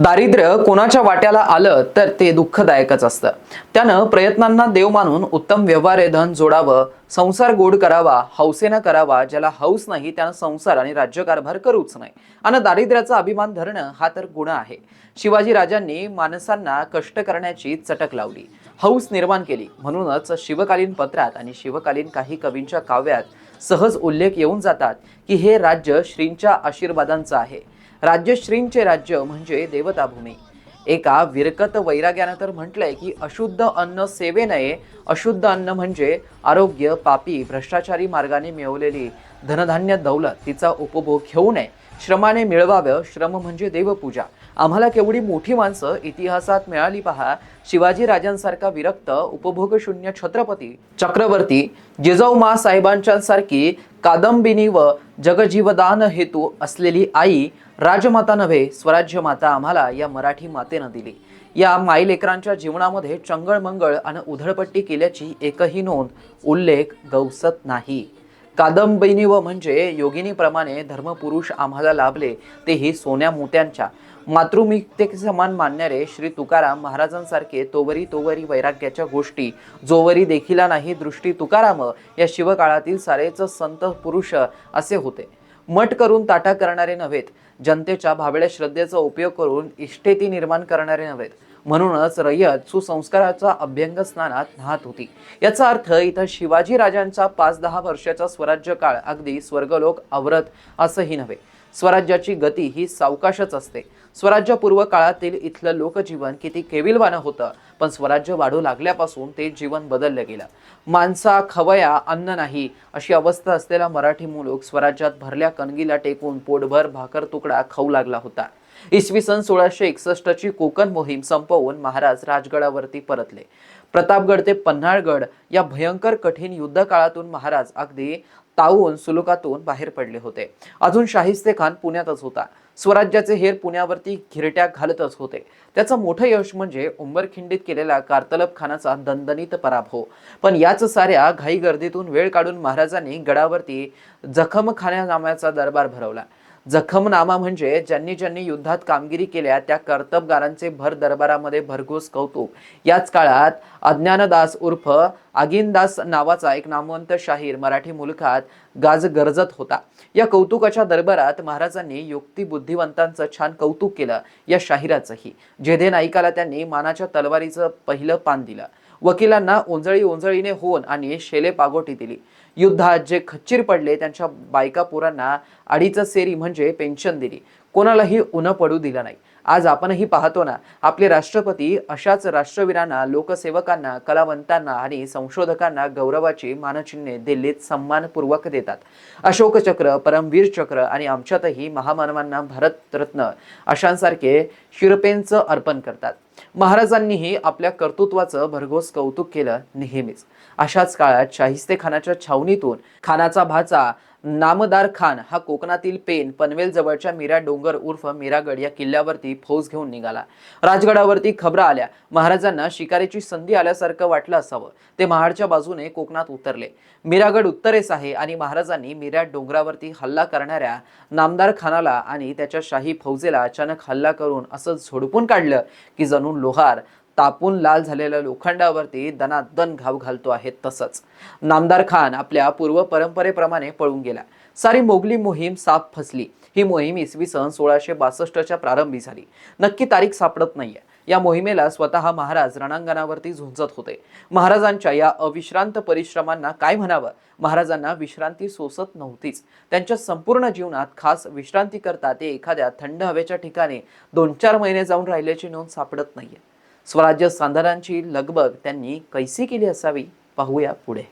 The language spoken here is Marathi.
दारिद्र्य कोणाच्या वाट्याला आलं तर ते दुःखदायकच असतं. त्यानं प्रयत्नांना देव मानून उत्तम व्यवहारे धन जोडावं संसार गोड करावा हौसेनं करावा ज्याला हौस नाही त्यानं संसार आणि राज्यकारभार करूच नाही. आणि दारिद्र्याचा अभिमान धरणं हा तर गुण आहे. शिवाजी राजांनी माणसांना कष्ट करण्याची चटक लावली. हौस निर्माण केली. म्हणूनच शिवकालीन पत्रात आणि शिवकालीन काही कवींच्या काव्यात सहज उल्लेख येऊन जातात की हे राज्य श्रींच्या आशीर्वादांचं आहे. राज्यश्रींचे राज्य म्हणजे देवताभूमी. एका विरकत वैराग्यानं तर म्हटलंय की अशुद्ध अन्न सेवे नये. अशुद्ध अन्न म्हणजे आरोग्य पापी भ्रष्टाचारी मार्गाने मिळवलेली धनधान्य दौलत. तिचा उपभोग घेऊ नये. श्रमाने मिळवावं श्रम म्हणजे देवपूजा. आम्हाला केवढी मोठी माणसं इतिहासात मिळाली पहा. शिवाजी राजांसारखा विरक्त उपभोगशून्य छत्रपती चक्रवर्ती जिजाऊ मा साहेबांच्यासारखी कादंबिनी व जगजीवदान हेतू असलेली आई राजमाता नव्हे स्वराज्य माता आम्हाला या मराठी मातेनं दिली. या माईलेकरांच्या जीवनामध्ये चंगळमंगळ आणि उधळपट्टी केल्याची एकही नोंद उल्लेख गवसत नाही. कादंबिनी व म्हणजे योगिनीप्रमाणे धर्मपुरुष आम्हाला लाभले तेही सोन्या मोत्यांच्या. मातृमिकते समान मानणारे श्री तुकाराम महाराजांसारखे तोवरी तोवरी वैराग्याच्या गोष्टी जोवरी देखिला नाही दृष्टी तुकाराम या शिवकाळातील सारेच संत पुरुष असे होते. मठ करून ताटा करणारे नव्हेत जनतेच्या भाबड्या श्रद्धेचा उपयोग करून इष्टेती निर्माण करणारे नव्हेत. म्हणूनच रयत सुसंस्काराचा अभ्यंग स्नानात न्हात होती. याचा अर्थ इथं शिवाजी राजांचा पाच दहा वर्षाचा स्वराज्य काळ अगदी स्वर्गलोक आवरत असंही नव्हे. स्वराज्याची गती ही सावकाशच असते. स्वराज्यपूर्व काळातील इथलं लोकजीवन किती केविलवानं होतं पण स्वराज्य वाढू लागल्यापासून ते जीवन बदललं गेलं. माणसा खवया अन्न नाही अशी अवस्था असलेला मराठी मुलूक स्वराज्यात भरल्या कणगीला टेकून पोटभर भाकर तुकडा खाऊ लागला होता. इसवी सन सोळाशे एकसष्टची कोकण मोहीम संपवून महाराज राजगडावरती परतले. प्रतापगड ते पन्हाळगड या भयंकर कठीण युद्ध काळातून महाराज अगदी तावून सुलुकातून बाहेर पडले होते. अजून शाहिस्ते खान पुण्यातच होता. स्वराज्याचे हेर पुण्यावरती घिरट्या घालतच होते. त्याचं मोठं यश म्हणजे उंबरखिंडीत केलेला कार्तलब खानाचा दणदणीत पराभव. पण याच साऱ्या घाई गर्दीतून वेळ काढून महाराजांनी गडावरती जखम खाण्या नामाचा दरबार भरवला. जखमनामा म्हणजे ज्यांनी ज्यांनी युद्धात कामगिरी केल्या त्या कर्तबगारांचे भर दरबारामध्ये भरघोस कौतुक. याच काळात अज्ञानदास उर्फ आगिनदास नावाचा एक नामवंत शाहीर मराठी मुलखात गाज गरजत होता. या कौतुकाच्या दरबारात महाराजांनी युक्ती बुद्धिवंतांचं छान कौतुक केलं या शाहिराचंही. जेधे नाईकाला त्यांनी मानाच्या तलवारीचं पहिलं पान दिलं. वकिलांना ओंजळी ओंजळीने होऊन आणि शेले पागोटी दिली. युद्धात जे खच्चीर पडले त्यांच्या बायका पोरांना अडीच सेरी म्हणजे पेन्शन दिली. कोणालाही उन्ह पडू दिलं नाही. आज आपणही पाहतो ना आपले राष्ट्रपती अशाच राष्ट्रवीरांना लोकसेवकांना कलावंतांना आणि संशोधकांना गौरवाची मानचिन्हे दिल्लीत सन्मानपूर्वक देतात. अशोक चक्र परमवीर चक्र आणि आमच्यातही महामानवांना भारतरत्न अशांसारखे शिरपेंचं अर्पण करतात. महाराजांनीही आपल्या कर्तृत्वाचं भरघोस कौतुक केलं नेहमीच. अशाच काळात शाहिस्ते खानाच्या छावणीतून खानाचा भाचा नामदार खान हा कोकणातील पेन पनवेल जवळच्या मीरा डोंगर उर्फ मीरागड या किल्ल्यावरती फौज घेऊन निघाला. राजगडावरती खबरा आल्या. महाराजांना शिकारीची संधी आल्यासारखं वाटलं असावं. ते महाडच्या बाजूने कोकणात उतरले. मीरागड उत्तरेस आहे आणि महाराजांनी मीरा डोंगरावरती हल्ला करणाऱ्या नामदार खानाला आणि त्याच्या शाही फौजेला अचानक हल्ला करून असं झोडपून काढलं की जणू लोहार तापून लाल झालेल्या लोखंडावरती दनादन घाव घालतो आहे तसंच. नामदार खान आपल्या पूर्व परंपरेप्रमाणे पळून गेला. सारी मोगली मोहीम साफ फसली. ही मोहीम इसवी सन सोळाशे बासष्टच्या प्रारंभी झाली. नक्की तारीख सापडत नाहीये. या मोहिमेला स्वतः महाराज रणांगणावरती झुंजत होते. महाराजांच्या या अविश्रांत परिश्रमांना काय म्हणावं? महाराजांना विश्रांती सोसत नव्हतीच. त्यांच्या संपूर्ण जीवनात खास विश्रांती करता ते एखाद्या थंड हवेच्या ठिकाणी दोन चार महिने जाऊन राहिल्याची नोंद सापडत नाहीये. स्वराज्य सांधारांची लगबग त्यांनी कैसी केली असावी? पाहूया पुढे.